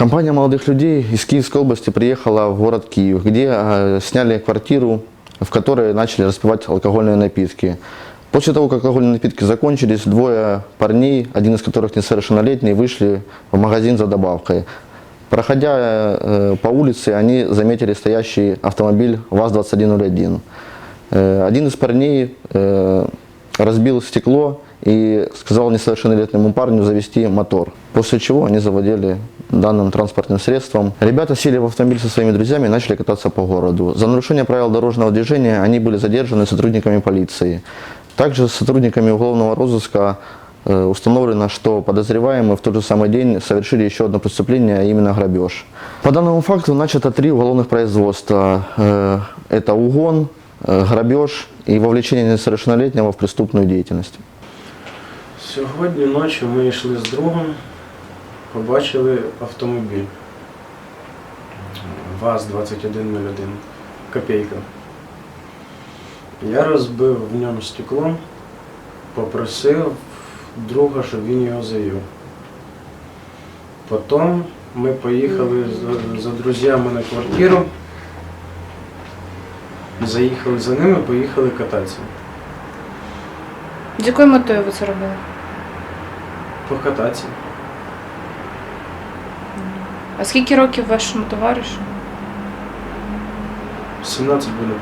Компания молодых людей из Киевской области приехала в город Киев, где э, сняли квартиру, в которой начали распивать алкогольные напитки. После того, как алкогольные напитки закончились, двое парней, один из которых несовершеннолетний, вышли в магазин за добавкой. Проходя э, по улице, они заметили стоящий автомобиль ВАЗ-2101. Э, один из парней э, разбил стекло и сказал несовершеннолетнему парню завести мотор. После чего они заводили данным транспортным средством. Ребята сели в автомобиль со своими друзьями и начали кататься по городу. За нарушение правил дорожного движения они были задержаны сотрудниками полиции. Также сотрудниками уголовного розыска э, установлено, что подозреваемые в тот же самый день совершили еще одно преступление, а именно грабеж. По данному факту начато три уголовных производства. Э, Это угон, э, грабеж и вовлечение несовершеннолетнего в преступную деятельность. Сьогодні ночі ми йшли з другом, побачили автомобіль ВАЗ-2101, копійка. Я розбив в ньому стекло, попросив друга, щоб він його завів. Потім ми поїхали за, за друзями на квартиру, заїхали за ними, поїхали кататися. З якою метою ви це робили? Покататися. А скільки років вашому товаришу? 17 буде.